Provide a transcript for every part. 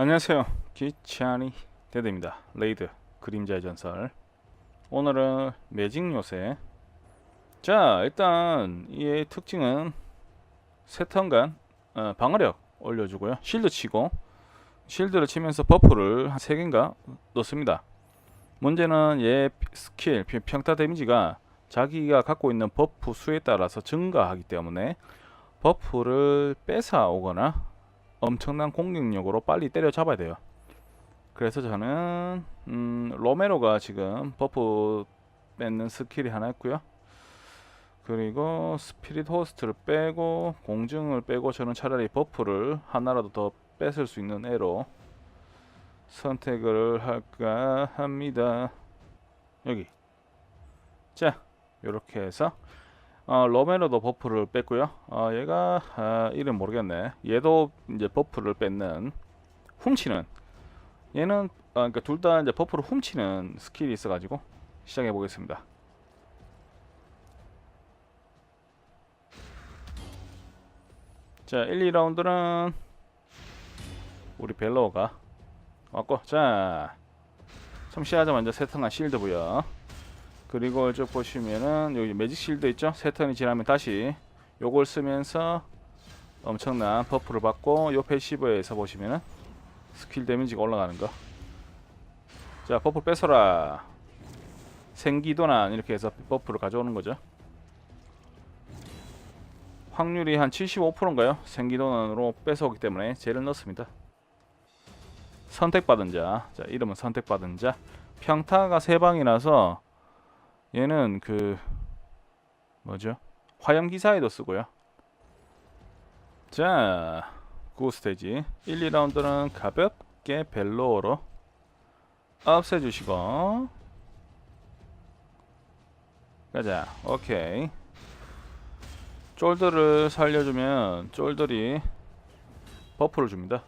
안녕하세요. 기찬이 대대입니다. 레이드 그림자의 전설. 오늘은 매직 요새. 자, 일단 이의 특징은 세 턴간 어, 방어력 올려주고요. 실드 치고 실드를 치면서 버프를 한 3개인가 넣습니다. 문제는 얘 스킬 평- 평타 데미지가 자기가 갖고 있는 버프 수에 따라서 증가하기 때문에 버프를 뺏어 오거나 엄청난 공격력으로 빨리 때려잡아야 돼요. 그래서 저는 음, 로메로가 지금 버프 뺏는 스킬이 하나 있고요. 그리고 스피릿 호스트를 빼고 공증을 빼고 저는 차라리 버프를 하나라도 더 뺏을 수 있는 애로 선택을 할까 합니다. 여기 자 이렇게 해서 어, 로메로도 버프를 뺐고요. 어, 얘가 아, 이름 모르겠네. 얘도 이제 버프를 뺏는 훔치는 얘는 어, 그러니까 둘 다 이제 버프를 훔치는 스킬이 있어가지고 시작해 보겠습니다. 자, 1, 2라운드는 우리 벨로가 왔고, 자, 처음 시작하자마자 세턴한 실드 부여. 그리고 쭉 보시면은 여기 매직 실드 있죠? 세 턴이 지나면 다시 요걸 쓰면서 엄청난 버프를 받고 요 패시브에서 보시면은 스킬 데미지가 올라가는 거. 자, 버프 뺏어라. 생기도난 이렇게 해서 버프를 가져오는 거죠. 확률이 한 75%인가요? 생기도난으로 뺏어오기 때문에 쟤를 넣습니다. 선택받은 자. 자, 이름은 선택받은 자. 평타가 세 방이라서 얘는 그 뭐죠? 화염 기사에도 쓰고요. 자, 구 스테이지 1, 2라운드는 가볍게 벨로어로 없애주시고 가자. 오케이. 쫄들을 살려주면 쫄들이 버프를 줍니다.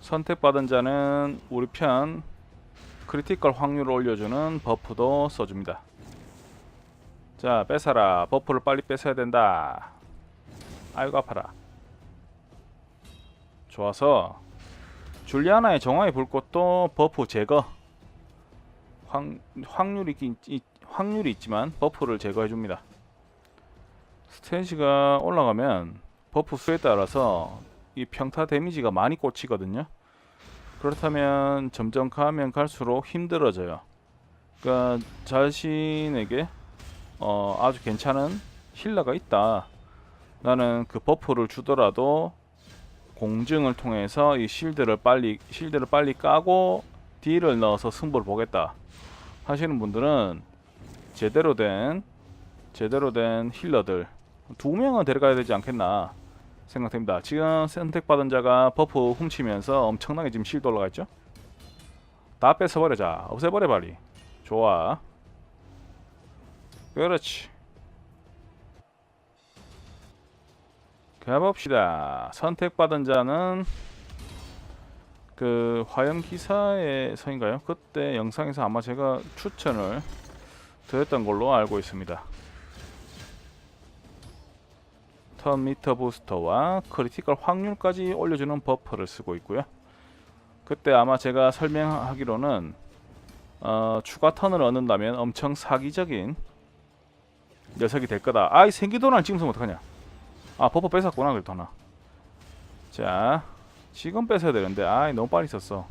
선택받은 자는 우리 편 크리티컬 확률을 올려주는 버프도 써줍니다. 자, 뺏어라. 버프를 빨리 뺏어야 된다. 아이고 아파라. 좋아서 줄리아나의 정화의 불꽃도 버프 제거. 확, 확률이 확률이 있지만 버프를 제거해 줍니다. 스테이지가 올라가면 버프 수에 따라서 이 평타 데미지가 많이 꽂히거든요. 그렇다면 점점 가면 갈수록 힘들어져요. 그러니까 자신에게 어, 아주 괜찮은 힐러가 있다. 나는 그 버프를 주더라도 공증을 통해서 이 실드를 빨리 실드를 빨리 까고 딜을 넣어서 승부를 보겠다. 하시는 분들은 제대로 된 제대로 된 힐러들 두 명은 데려가야 되지 않겠나 생각됩니다. 지금 선택받은 자가 버프 훔치면서 엄청나게 지금 실드 올라가 있죠? 다 뺏어버려자. 없애버려 빨리. 좋아. 그렇지. 가봅시다. 선택받은 자는 그 화염 기사에서인가요? 그때 영상에서 아마 제가 추천을 드렸던 걸로 알고 있습니다. 턴 미터 부스터와 크리티컬 확률까지 올려주는 버프를 쓰고 있고요. 그때 아마 제가 설명하기로는 어, 추가 턴을 얻는다면 엄청 사기적인 녀석이 될 거다. 아이 생기도날 지금 쓰면 어떡하냐? 아 버프 뺏었구나 그래도 하나. 자 지금 뺏어야 되는데 아이 너무 빨리 썼어.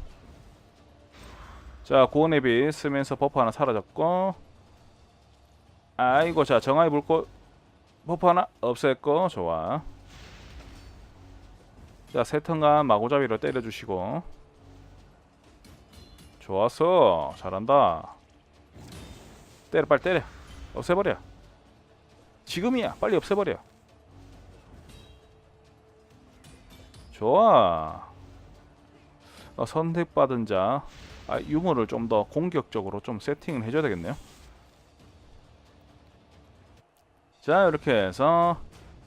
자 고온앱이 쓰면서 버프 하나 사라졌고 아이고 자 정화의 불꽃 버프 하나? 없앴고 좋아. 자 세턴간 마구잡이로 때려주시고. 좋았어. 잘한다. 때려 빨리 때려. 없애버려. 지금이야. 빨리 없애버려. 좋아. 어, 선택받은 자. 아, 유물을 좀 더 공격적으로 좀 세팅을 해줘야 되겠네요 자 이렇게 해서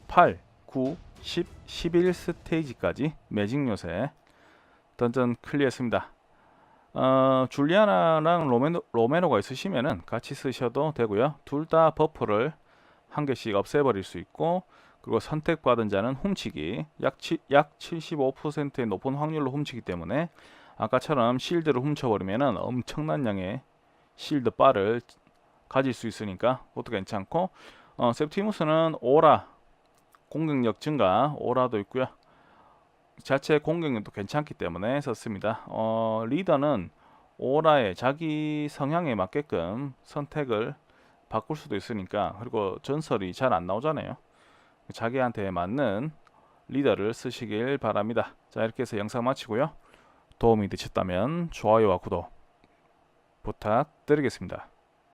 8, 9, 10, 11 스테이지까지 매직 요새 던전 클리어했습니다. 어, 줄리아나랑 로메노, 로메노가 있으시면은 같이 쓰셔도 되고요. 둘 다 버프를 한 개씩 없애버릴 수 있고 그리고 선택받은 자는 훔치기 약, 치, 약 75%의 높은 확률로 훔치기 때문에 아까처럼 실드를 훔쳐버리면 엄청난 양의 실드 바를 가질 수 있으니까 그것도 괜찮고 어, 셉티무스는 오라 공격력 증가 오라도 있고요. 자체 공격력도 괜찮기 때문에 썼습니다. 어, 리더는 오라의 자기 성향에 맞게끔 선택을 바꿀 수도 있으니까 그리고 전설이 잘 안 나오잖아요. 자기한테 맞는 리더를 쓰시길 바랍니다. 자 이렇게 해서 영상 마치고요. 도움이 되셨다면 좋아요와 구독 부탁드리겠습니다